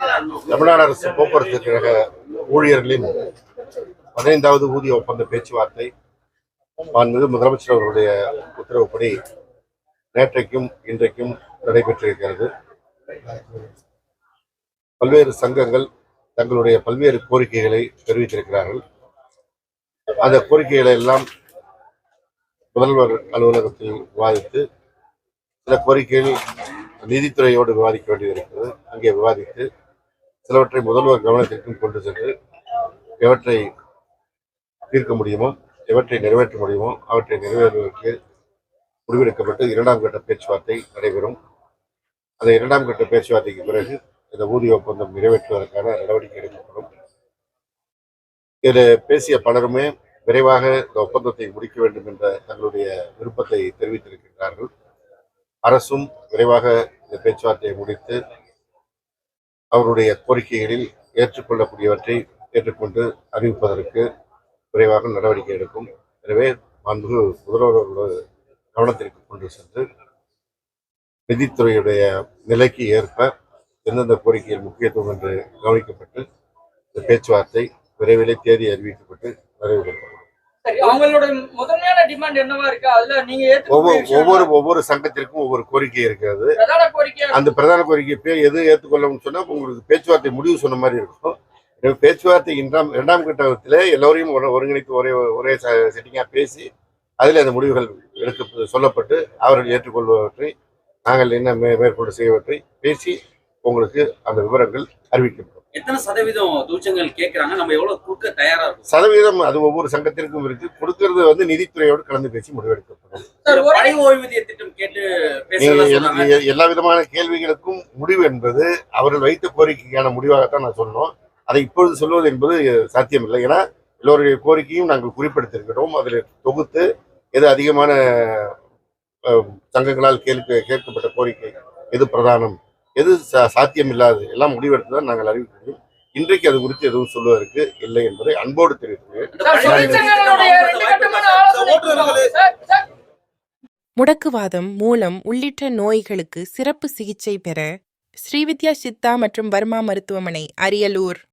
தமிழ்நாடு அரசு போக்குவரத்து கழக ஊழியர்களின் பதினைந்தாவது ஊதிய ஒப்பந்த பேச்சுவார்த்தை மாண்புமிகு முதலமைச்சர் அவர்களுடைய உத்தரவுப்படி நேற்றைக்கும் இன்றைக்கும் நடைபெற்றிருக்கிறது. பல்வேறு சங்கங்கள் தங்களுடைய பல்வேறு கோரிக்கைகளை தெரிவித்திருக்கிறார்கள். அந்த கோரிக்கைகளை எல்லாம் முதல்வர் அலுவலகத்தில் விவாதித்து சில கோரிக்கைகள் நீதித்துறையோடு விவாதிக்க வேண்டியிருக்கிறது அங்கே விவாதித்து சிலவற்றை முதல்வர் கவனத்திற்கும் கொண்டு சென்று எவற்றை தீர்க்க முடியுமோ எவற்றை நிறைவேற்ற முடியுமோ அவற்றை நிறைவேற்றுவதற்கு முடிவெடுக்கப்பட்டு இரண்டாம் கட்ட பேச்சுவார்த்தை நடைபெறும். அந்த இரண்டாம் கட்ட பேச்சுவார்த்தைக்கு பிறகு இந்த ஊதிய ஒப்பந்தம் நிறைவேற்றுவதற்கான நடவடிக்கை எடுக்கப்படும். இதில் பேசிய பலருமே விரைவாக இந்த ஒப்பந்தத்தை முடிக்க வேண்டும் என்ற தங்களுடைய விருப்பத்தை தெரிவித்திருக்கின்றார்கள். அரசும் விரைவாக இந்த பேச்சுவார்த்தையை முடித்து அவருடைய கோரிக்கைகளில் ஏற்றுக்கொள்ளக்கூடியவற்றை ஏற்றுக்கொண்டு அறிவிப்பதற்கு விரைவாக நடவடிக்கை எடுக்கும். எனவே அன்பு முதல்வர்களோடு கவனத்திற்கு கொண்டு சென்று நிதித்துறையுடைய நிலைக்கு ஏற்ப எந்தெந்த கோரிக்கையில் முக்கியத்துவம் என்று கவனிக்கப்பட்டு இந்த பேச்சுவார்த்தை விரைவிலே தேதி அறிவிக்கப்பட்டு நிறைவேற்றப்படும் அவங்களோட முதன்மையான டிமாண்ட் என்னவா இருக்கு? அதுல நீங்க ஏத்துக்கக்கூடிய ஒவ்வொரு ஒவ்வொரு ஒவ்வொரு சங்கத்திற்கும் ஒவ்வொரு கோரிக்கை இருக்கிறது அந்த பிரதான கோரிக்கை எது ஏற்றுக்கொள்ளணும்னு சொன்னா உங்களுக்கு பேச்சுவார்த்தை முடிவு சொன்ன மாதிரி இருக்கும். பேச்சுவார்த்தை இரண்டாம் இரண்டாம் கட்டத்தில் எல்லோரையும் ஒரு- ஒருங்கிணைத்து ஒரே ஒரே செட்டிங்காக பேசி அதில் அந்த முடிவுகள் எடுக்க சொல்லப்பட்டு அவர்கள் ஏற்றுக்கொள்வவற்றை நாங்கள் என்ன மேற்கொண்டு செய்வற்றை பேசி உங்களுக்கு அந்த விவரங்கள் அறிவிக்கப்படும். எத்தனை சதவீதம் தூச்சங்கள் கேட்கறாங்க நம்ம எவ்வளவு கொடுக்க தயாரா இருக்கும்? சதவீதம் அது ஒவ்வொரு சங்கத்திற்கும் இருக்கு. கொடுக்கறது வந்து நிதித்துறையோடு கலந்து பேசி முடிவெடுக்கப்படும். ஓய்வூதிய திட்டம் கேட்டு எல்லா விதமான கேள்விகளுக்கும் முடிவு என்பது அவர்கள் வைத்த கோரிக்கைக்கான முடிவாகத்தான் நான் சொன்னோம் அதை இப்பொழுது சொல்வது என்பது சாத்தியமில்லை. ஏன்னா எல்லோருடைய கோரிக்கையும் நாங்கள் குறிப்பிடுத்திருக்கிறோம். அதில் தொகுத்து எது அதிகமான சங்கங்களால் கேள்வி கேட்கப்பட்ட கோரிக்கை எது பிரதானம்? எது சா- சாத்தியமில்லாது எல்லாம் முடிவெடுத்து தான் நாங்கள் அறிவிக்க முடியும் இன்றைக்கு அது குறித்து எதுவும் சொல்வதற்கு இல்லை என்பதை அன்போடு தெரிவித்துள்ளேன் முடக்குவாதம் மூலம் உள்ளிட்ட நோய்களுக்கு சிறப்பு சிகிச்சை பெற ஸ்ரீவித்யா சித்தா மற்றும் வர்மா மருத்துவமனை அரியலூர்.